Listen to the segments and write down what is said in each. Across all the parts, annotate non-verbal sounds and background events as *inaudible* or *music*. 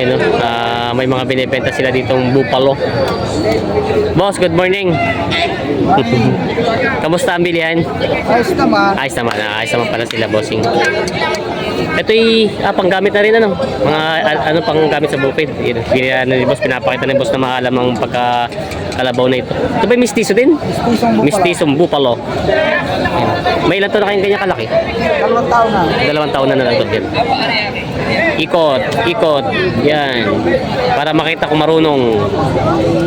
Ayan, no? Ah, may mga binibenta sila ditong bupalo. Boss, good morning. *laughs* Kamusta ang bilihan? Ayos naman. Ayos naman, ah, ayos naman pala sila, bossing. Ito'y ah, panggamit na rin ano, mga a- ano panggamit sa bukid. Yun, Binila ni boss, pinapakita ni boss na maalam ang pagkakalabaw na ito. Ito ba mistiso din? Mistisong. Mistisong bupalo. Ayan. May ilan to na kayong ganyan kalaki? Dalawang taon na. Dalawang taon na nalagot yan. Ikot, ikot. Yan. Para makita kung marunong.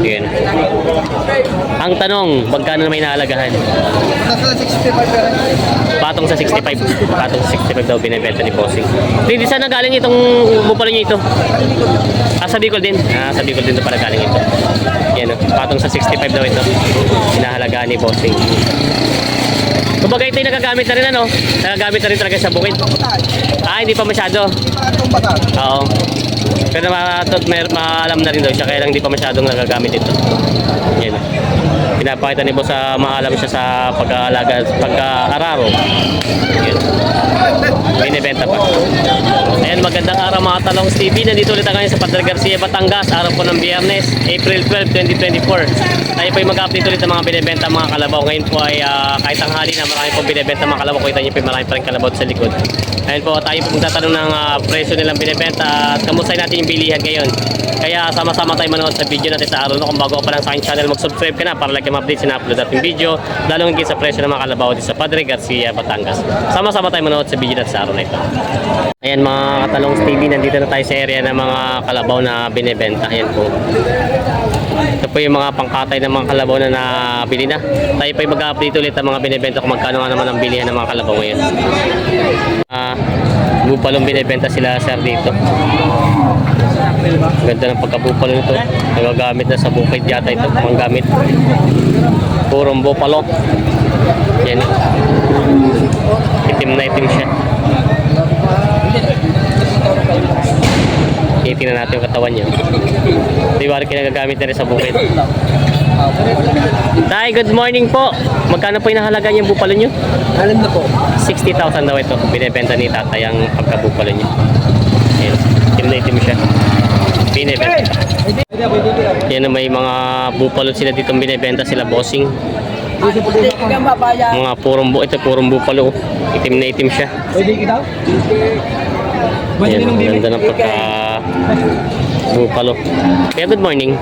Yan. Ang tanong, magkano na may naalagahan? Nasa 65 pero Patong sa 65. Patong sa 65 daw binibenta ni Bossing. Hindi, saan na galing itong bupalo niyo ito? Ah, sa Bicol din. Ah, sa Bicol din ito pala galing ito. Yan o. Patong sa 65 daw ito. Hinahalagaan ni Bossing. Kumbaga ito yung nagagamit na rin ano? Nagagamit na rin talaga sa bukid. Ah, hindi pa masyado. Oo. Pero matot may maalam na rin daw siya kaya lang hindi pa masyadong nagagamit ito. Yan. Pinapakita ni boss sa maalam siya sa pag-aalaga, pagka-araro. Yan. Binibenta pa. Ayan, magandang araw mga talong TV. Nandito ulit ngayon sa Padre Garcia, Batangas. Araw po ng Biyernes, April 12, 2024. Tayo po ay mag-update ulit ng mga binibenta mga kalabaw. Ngayon po ay ah, kahit ang hali na marami pong binibenta mga kalabaw. Kita niyo po marami pa rin kalabaw sa likod. Ayan po, tayo po magtatanong ng ah, presyo nilang binibenta at kamusta natin yung bilihan ngayon. Kaya sama-sama tayo manood sa video natin sa araw na kung bago pa lang sa aking channel, mag-subscribe ka na para lagi ma-update sa na-upload natin video, lalong higit sa presyo ng mga kalabaw dito sa Padre Garcia, Batangas. Sama-sama tayo manood sa video natin sa araw na ito. Ayan mga katalong TV, nandito na tayo sa area ng mga kalabaw na binibenta. Ayan po. Ito po yung mga pangkatay ng mga kalabaw na nabili na. Tayo po yung mag-update ulit ang mga binibenta kung magkano nga naman ang bilihan ng mga kalabaw ngayon. Ah, bupalong binibenta sila sir dito. Ganda ng pagkabupalo nito. Nagagamit na sa bukid yata ito. Manggamit. Purong bupalo. Yan. Itim na itim siya. Titingnan natin yung katawan niya. Di ba kinagagamit na rin sa bukid? Tay, good morning po. Magkano po yung nahalaga yung bupalo niyo? Alam na po. 60,000 daw ito. Binibenta ni tatay ang pagkabupalo niya. Ayan. Itim na itim siya. Binibenta. Yan may mga bupalo sila dito binibenta sila bossing. Mga purong bu ito purong bupalo. Itim na itim siya. Yan, ganda ng pagka bupalo. Kaya good morning.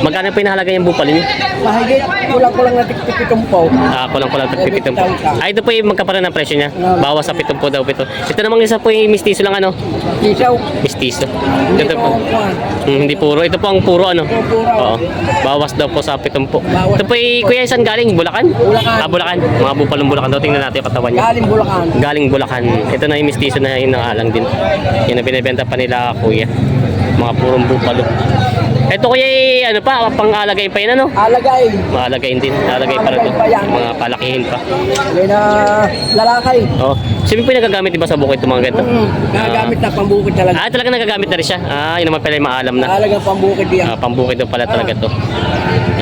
Magkano po yung nahalaga yung bupalo niyo? Mahigit. Kulang-kulang na tiktik-itong po. Ah, kulang kulang tag 70 po. Ah, ito po yung magkaparan ng presyo niya. Bawas sa 70 daw po ito. Namang isa po yung mistiso lang ano. Mistiso. Hindi Ito po. po. Hmm, hindi puro. Ito po ang puro ano. Oo. Bawas daw po sa 70. Ito po yung kuya saan galing? Bulacan? Bulacan. Ah, Bulacan. Mga bupalong Bulacan daw. Tingnan natin yung katawan niya. Galing Bulacan. Galing Bulacan. Ito na yung mistiso na inaalang din. Yan na binibenta pa nila kuya. Mga purong bupalo. Ito kuya eh, ano pa, pang-alagay pa yun ano? Alagay. Maalagayin din. Alagay pa rin to. Mga palakihin pa. May na lalakay. Oh. Sabi po nagagamit di ba sa bukid itong mga ganito? Hmm. Nagagamit na pambukid talaga. Ah, talaga nagagamit na rin siya. Ah, yun naman pala yung maalam na. Talagang pambukid yan. Ah, pambukid daw pala talaga to.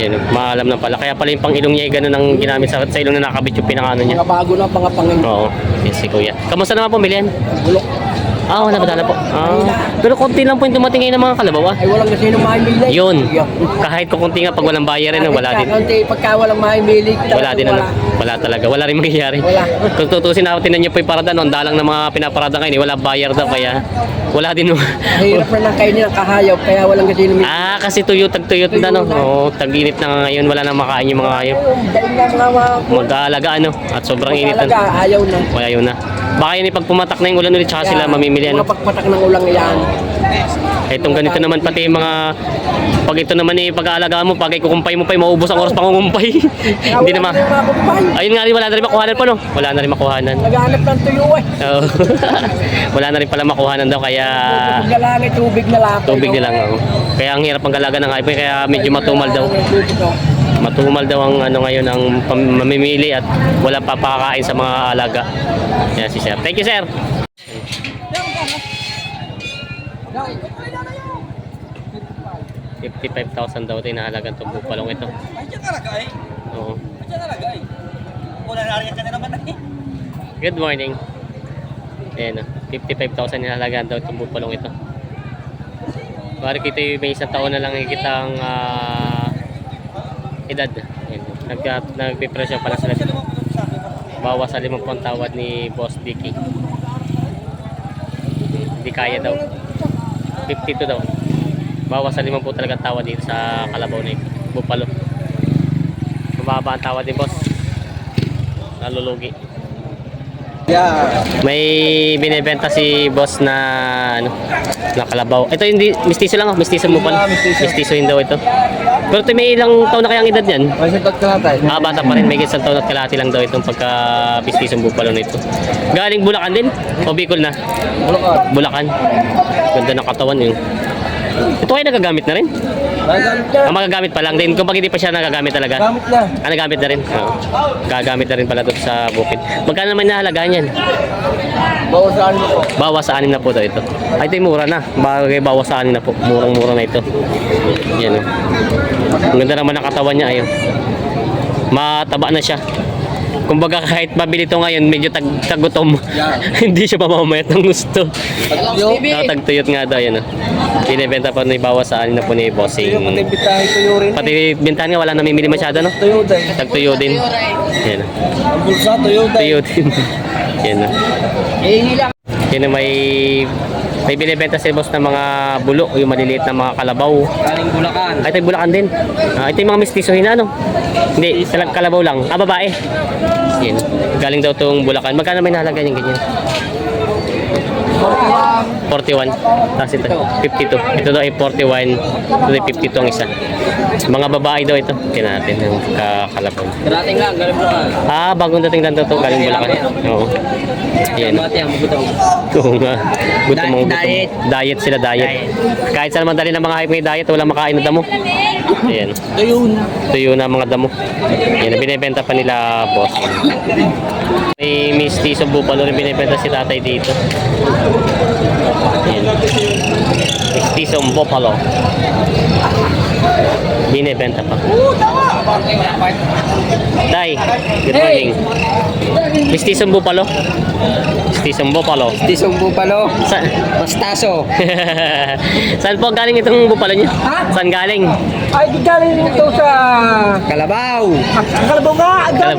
Yan, maalam na pala. Kaya pala yung pang ilong niya ay ganun ang ginamit sa, sa ilong na nakabit yung pinakano niya. Mga bago na pangapangin. Oo, yes, si kuya. Kamusta naman po, Milian? Bulok. Ah, wala ba po? Ah, pero konti lang po yung dumating ngayon ng mga kalabaw ah. Ay walang kasi nung mahimili. Yun. Kahit kung konti nga pag walang bayarin, wala din. Kunti pagka walang mahimili. Wala din ano. Wala talaga. Wala rin mangyayari. Wala. Kung tutusin natin tinan niyo po yung parada noon, dalang ng mga pinaparada ngayon, eh, wala bayar daw kaya wala din. Mahirap na lang kayo nilang kahayop kaya walang kasi nung ah, kasi tuyot tag tuyot na no. Oo, tag-init na nga ngayon, wala nang makain yung mga hayop. Mag-aalaga ano at sobrang init na. talaga ayaw na. Yun na. Baka yun eh, pag pumatak na yung ulan ulit, tsaka sila mamimili ano. Pagpatak ng ulang yan. Itong ganito naman pati yung mga pag ito naman eh pag-aalagaan mo, pag ikukumpay mo pa, eh, maubos ang oras pangungumpay. Hindi kumpay. Ayun nga rin, wala na rin makuhanan pa no. Wala na rin makuhanan. Naghanap ng tuyo eh. Oo. *laughs* wala na rin pala makuhanan daw kaya Tubig na lang eh, tubig na lang. tubig na lang. Kaya ang hirap ang galaga ng hype kaya medyo matumal daw. Matumal daw ang ano ngayon ang mamimili at wala pa pakakain sa mga alaga. Yan si Sir. Thank you, Sir. 55,000 daw din nahalagan itong bupalong ito. Andiyan talaga eh. Oo. Andiyan talaga eh. Wala nariyan ka na naman eh. Good morning. Ayan o. 55,000 nahalagaan daw itong bupalong ito. Bari kita may isang taon na lang ikitang ah, edad. Yan. Nag, nagpipresyo pala sila. Bawas sa limang pong tawad ni Boss Dicky. Hindi kaya daw. 52 daw. Bawas sa limang po talaga tawad dito sa Kalabaw na. Bupalo. Mababa ang tawad ni Boss. Nalulugi. Yeah. May binebenta si boss na ano, na kalabaw. Ito hindi mistiso lang, oh. mistiso mo pala. Ah, mistiso. Mistisohin daw ito. Pero ito may ilang taon na kayang edad niyan? May sitot ka natin. Ah, bata pa rin. May isang taon at kalahati lang daw itong pagka mistisong bupalo nito. Galing Bulacan din? O Bicol na? Bulokot. Bulacan. Ganda ng katawan yun. Ito kayo nagagamit na rin? Na. Ah, magagamit pa lang din. Kung hindi pa siya nagagamit talaga. Gamit na. Ah, nagamit na rin? Oo. Gagamit na rin pala doon sa bukid. Magkano naman nahalagaan yan? Bawasan mo po. Bawas sa anin na po daw ito. Ay, ito mura na. Bagay bawas sa anin na po. Murang-mura na ito. Yan o. Ang ganda naman ng katawan niya. Ayun. Mataba na siya. Kumbaga kahit mabili ito ngayon, medyo tag tagutom. *laughs* Hindi siya mamamayat ng gusto. Yo. Nakatagtuyot nga daw yan. o. Binibenta pa ni bawas sa anin na po ni Bossing. Pati bitahe tuyo rin. Pati bintahan nga wala namimili masyado no? Tuyo din. Tagtuyo din. Yan. o. Ang bulsa tuyo din. Tuyo *laughs* din. Yan. Ihingi lang. Yan na may may binibenta si boss ng mga bulo, yung maliliit na mga kalabaw. Galing Bulacan. Ay, ito yung bulakan din. Ah, ito yung mga mistisohin na ano. Hindi, talag kalabaw lang. Ah, babae. Yan. Galing daw itong bulakan. Magkano may nahalaga yung ganyan? 41. Tapos ito, 52. Ito daw ay 41. Ito ay 52 ang isa. Mga babae daw ito. Tingnan natin yung kakalabaw. Karating lang. Galing Bulacan. Ah, bagong dating lang daw ito. Galing bulakan. Oo. Yan. Bati ang bugutong. Oo nga. Gutom mo, gutom. Diet. Diet sila, diet. Kahit saan man dali ng mga hype may diet, walang makain na damo. Ayan. Tuyo na. Tuyo na mga damo. Yan, binibenta pa nila, boss. May mistiso bupalo rin binibenta si tatay dito. Ayan. Mistiso bupalo. Binibenta pa. Tay, good morning. Mistisong bupalo. Mistisong bupalo. Tisong bupalo. Sa Bastaso. *laughs* Saan po galing itong bupalo niyo? Ha? Saan galing? Ay, di galing ito sa... Kalabaw. Kalabaw nga. Alam.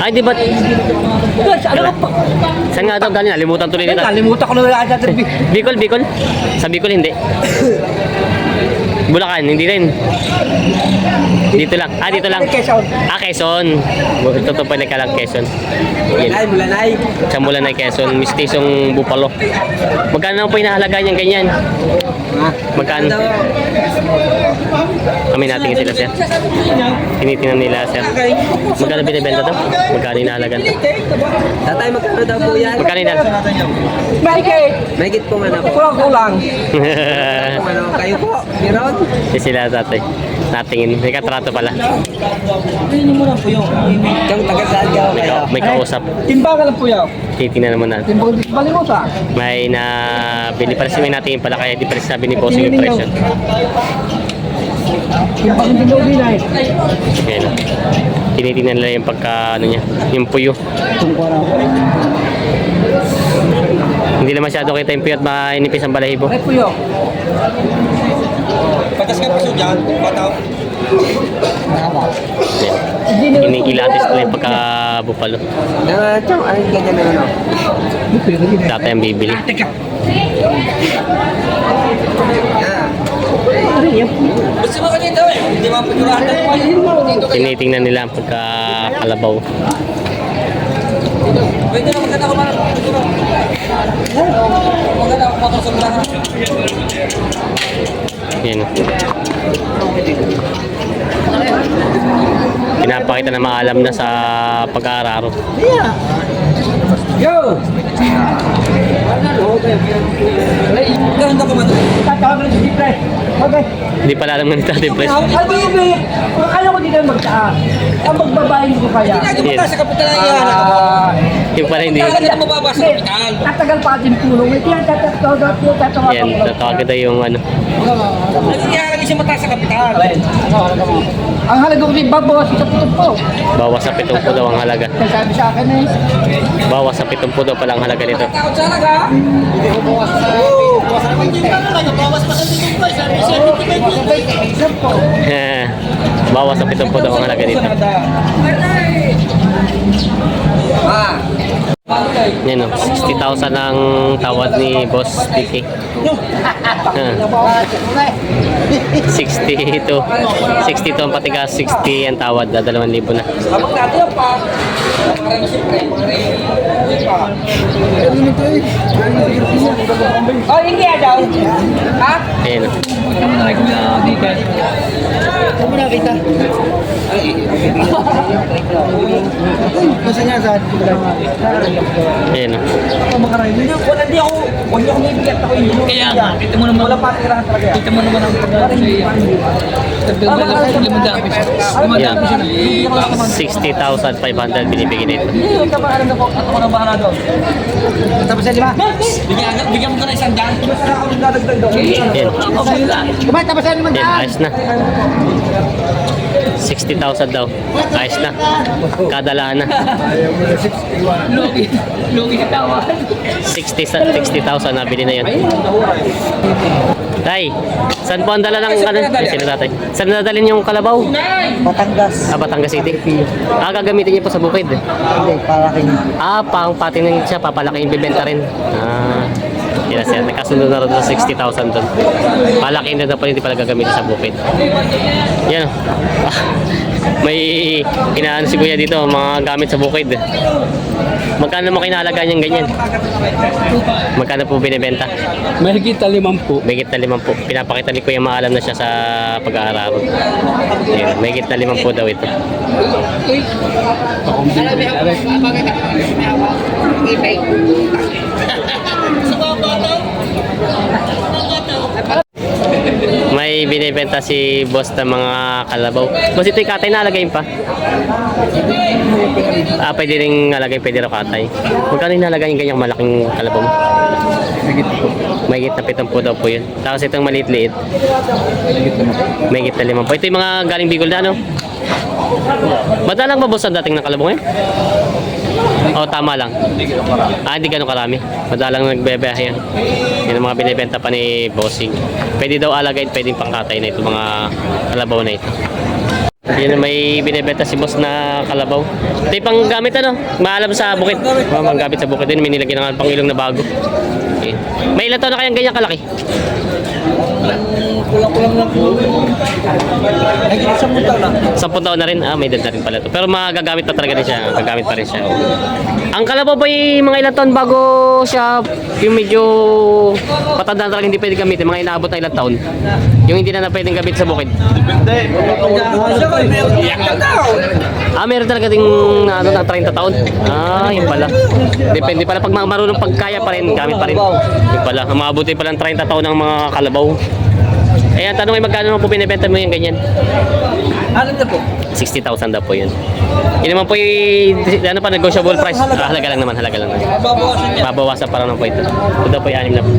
Ay, di ba? Yes, ano pa? Saan nga daw galing? Nalimutan tuloy nila. Kalimutan ko na tabi. Bicol, Bicol? Sa Bicol, hindi. *laughs* Bulacan, hindi rin. Dito lang. Ah, dito lang. Quezon. Ah, Quezon. Ito to pa lang Quezon. Ay, Yan. Mulanay. Sa Mulanay, Quezon. Mistisong bupalo. Magkano naman po inahalaga niyan ganyan? Ha? Magkano? Kami natingin sila, sir. Tinitingnan nila, sir. Magkano binibenta to? Magkano inahalaga to? Tatay, magkano daw po yan? Magkano ina? Mahigit. Mahigit po man ako. Kulang-kulang. *laughs* Kayo po, meron? Di sila tatay. Natingin. May katrato pala. Kung taga saan ka May, ka- may kausap. Timbangan lang po yan. Titingnan naman natin. Timbang di balimuta. May na bili pala si may natingin pala kaya di pala sabi ni boss yung presyo. Timbang din daw din ay. Ayan. Tinitingnan nila yung pagka ano niya, yung puyo. Hindi na masyado kita yung puyo at mainipis ang balahibo. Ay po yun. Patas ka puso dyan, bataw. Ayan. Kinikilatis nila yung pagka bupalo. Na, chong, ay, ganyan na ano. Tatay ang bibili. Yeah. Gusto mo kanina eh. Hindi mo pagkurahan na. Tinitingnan nila ang pagka kalabaw. Pwede na maganda ko parang. Maganda ako makasobrahan. Yan. Pinapakita na maalam na sa pag-aararo. Yo! Na. Hindi pala alam nga ni Tatay Pres. Ano yung may... Kaya ko din na magtaas. Ang magbabayin ko kaya. Hindi mo tayo sa kapital na iyan. Ah, Yung pala hindi. Talaga hindi mo mababa sa Hindi, kapital. tatagal pa ating tulong. May tiyatatatawag tatawag Yan, tatawag ito yung ano. Nangyayari siya mataas sa kapital. Ang halaga ko din babawas sa puto po. Bawas sa 70 daw ang halaga. Sabi sa akin eh. Bawas sa 70 daw pala ang halaga nito. Takot sa alaga. Bawas sa 70 *laughs* daw ang halaga dito. Ah. Yan o, 60,000 ang tawad ni Boss DK. Ah. 62. 62 ang patigas, 60 ang tawad, na 2,000 na. Kapag dati yung pa. Parang siyempre. Oh, hindi daw. Ha? Ayan o. Ayan o. Hindi ko hindi ako, hindi ako bibigyan ako yun. Kaya nga, kita mo naman. Wala pa tirahan talaga. Kita mo naman ang pagkakaroon sa iya. Yan. 60,500 binibigyan nito. Hindi ka maalam na po. Ako na bahala doon. Tapos sa lima? Bigyan, bigyan mo ka na isang daan. Basta ako nagdadagdag doon. Okay tapos sa lima Yan, ayos na. 60,000 daw. Ayos na. Kadalaan na. Lugi. Lugi ka tawa. 60 sa 60,000 nabili na yun. Tay, saan po ang dala ng ano? Ay, sino tatay? Saan nadalhin yung kalabaw? Batangas. Ah, Batangas City. Ah, gagamitin niyo po sa bukid. Hindi, para kayo. Ah, pang patinin siya, papalaki yung bibenta rin. Ah, yun na siya. Nakasundo na rin sa 60,000 doon. Palakihin din na pa hindi pala gagamitin sa bukid. Yan. *laughs* May inaano si kuya dito, mga gamit sa bukid. Magkano mo kinahalaga niyang ganyan? Magkano po binibenta? Mahigit limang po. Mahigit na limang po. Pinapakita ni Kuya maalam na siya sa pag-aaral. Ayan, mahigit na limang po daw ito. May *laughs* binibenta si boss ng mga kalabaw. Boss, ito yung katay na alagayin pa. Ah, pwede rin alagay, pwede rin katay. Magkano yung nalagay yung ganyang malaking kalabaw mo? May git na pitong po daw po yun. Tapos itong maliit-liit. May git na limang po. Ito yung mga galing Bicol na ano? Madalang ba boss ang dating ng kalabaw ngayon? O tama lang? Ah, hindi ganun karami. Madalang nagbebehe yan. Yan ang mga binibenta pa ni Bossing. Pwede daw alagay, pwedeng pangkatay na ito mga kalabaw na ito. Yan may binibenta si boss na kalabaw. Ito yung panggamit ano? Maalam sa bukid. Mga panggamit sa bukid din. May nilagyan ng pangilong na bago. Okay. May ilan taon na kayang ganyan kalaki? Kulang-kulang lang po. Nagigit sa punta na. Sampung taon na rin. Ah, may edad na rin pala to. Pero magagamit pa talaga rin siya. Gagamit pa rin siya. Ang kalabaw ba yung mga ilang taon bago siya yung medyo patanda na talaga hindi pwede gamitin. Mga inaabot na ilang taon. Yung hindi na na pwedeng gamit sa bukid. Daw. Ah, meron talaga ding ano, na 30 taon. Ah, yun pala. Depende pala. Pag marunong pagkaya pa rin, gamit pa rin. Yun pala. Mabuti pala ng 30 taon ng mga kalabaw. Ang tanong ay magkano naman po binibenta mo yung ganyan? Ano na po? 60,000 daw po yun. Yun naman po yung, ano pa, negotiable price. Ah, halaga lang naman, halaga lang naman. Babawasan niya. Babawasan pa lang po ito. Ito daw po yung anim na po.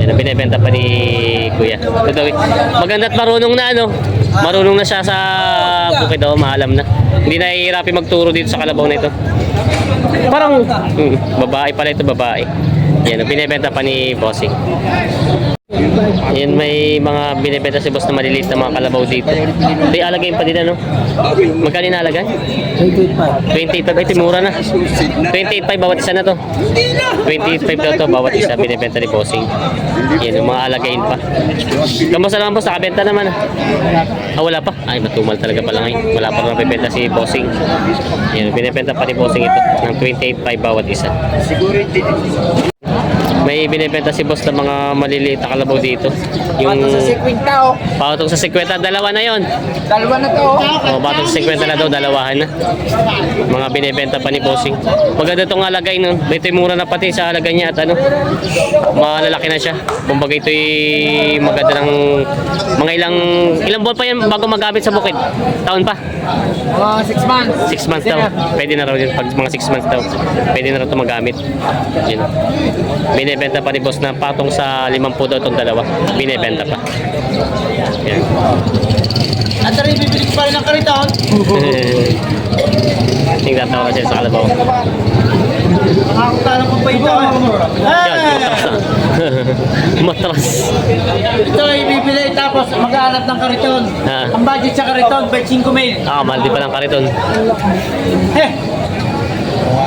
Yan ang binibenta pa ni Kuya. Ito daw, maganda at marunong na ano. Marunong na siya sa bukid daw, maalam na. Hindi na hihirapi magturo dito sa kalabaw na ito. Parang, hmm, babae pala ito, babae. Yan, ang binibenta pa ni Bossing. Yan, may mga binibenta si boss na maliliit na mga kalabaw dito. May alagayin pa din ano? Magkano inalagay? 28 pa. Ito mura na. 28.5 bawat isa na to. 28.5 daw to bawat isa binibenta ni Bossing. Yan, yung mga alagayin pa. Kamusta naman boss? Nakabenta naman ah. Ah, wala pa. Ay, matumal talaga pala ngayon. Wala pa naman bibenta si Bossing. Yan, binibenta pa ni Bossing ito ng 28.5 bawat isa. May binibenta si boss ng mga maliliit na kalabaw dito. Yung Sa 50 oh. patong sa 50, dalawa na yon. Dalawa na to. O, batong sa 50 na daw, dalawahan na. Mga binibenta pa ni Bossing. Maganda itong alagay nun. Ito mura na pati sa alagay niya at ano. Malalaki na siya. Kumbaga ito'y maganda ng mga ilang ilang buwan pa yan bago magamit sa bukid. Taon pa. Mga 6 months. 6 months daw. Pwede na raw yun. Pag mga 6 months daw. Pwede na raw ito magamit. Yun. Binibenta pa ni boss na patong sa 50 daw itong dalawa. Binibenta pa. Yan. At rin, bibili ko pa rin ng kariton. *laughs* Tingnan tawa kasi sa kalabaw. Nakakutala ko pa ito. Yan, matras *laughs* na. matras. Ito ay bibili tapos mag-aanap ng kariton. Ah. Ang budget sa kariton, 25 mil. Ah, mahal din pa ng kariton. Eh!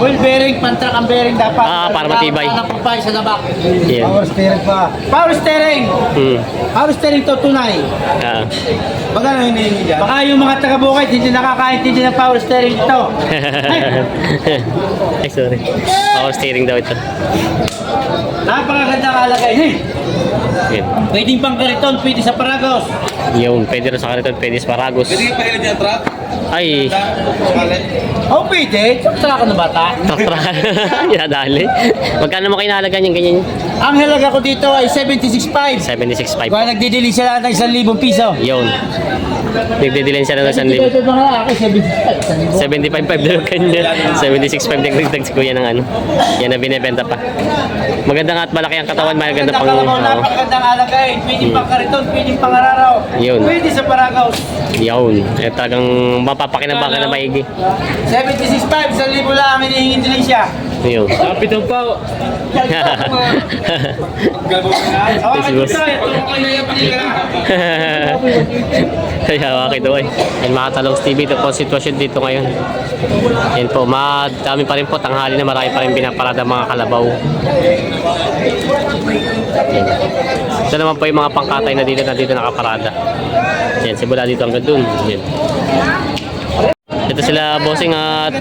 Wheel bearing, pantrak ang bearing dapat. Ah, para matibay. Ang papay sa labak. Yan. steering pa. Power steering! Hmm. Power steering to tunay. Ah. Magkano hinihingi dyan? Baka yung mga taga-bukid hindi nakakaintindi ng power steering ito. *laughs* Ay, sorry. Power steering daw ito. Napakaganda kalagay. Hey! Yan. Pwedeng pang kariton, pwede sa Paragos. Yung, pwede rin sa kariton, pwede sa paragos. pa rin dyan, truck? Ay, Oh, pwede. Sa ka na bata. takra. *laughs* Inadali. Magkano mo kinahalagan yung ganyan? Ang halaga ko dito ay 76.5. 76.5. Kung nagdidili sila ng 1,000 piso. Yun. Nagdidilin siya ng 1,000. Ito mga lalaki, 75. 75.5 daw kanya. 76.5 nagdagdag si kuya ng ano. Yan na binibenta pa. Maganda nga at malaki ang katawan, maganda pang... oo. napakagandang alagay. Pwede pang kariton, pwede pang araraw. Yun. Pwede sa Paragaos. Yun. Eh, talagang mapapakinabangan na maigi. 76.5, 1,000 lang ang hinihingi din siya. Yun. Kapitong pa. *laughs* Hawakan Yes, boss. dito, ito ko kayo yung panigala. Kaya wakit daw eh. Yan mga Talongs TV, ito po ang sitwasyon dito ngayon. Yan po, madami pa rin po, tanghali na marami pa rin binaparada mga kalabaw. Yan. Ito naman po yung mga pangkatay na dito na dito nakaparada. Yan, simula dito hanggang dun. Yan. Ito sila bossing at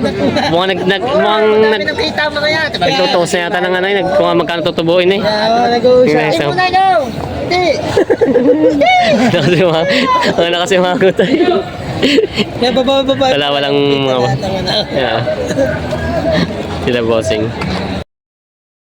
mukhang nag, nag mukhang nag Pinakita mo na yan. nagtutuos na yata ng ano nag, kung magkano tutubuin eh. Oo, nag-uusap. Hindi mo na, no. Hindi. Mga, ano kasi mga gutay. Kaya baba, baba. Wala, walang mga... Yeah. Sila bossing.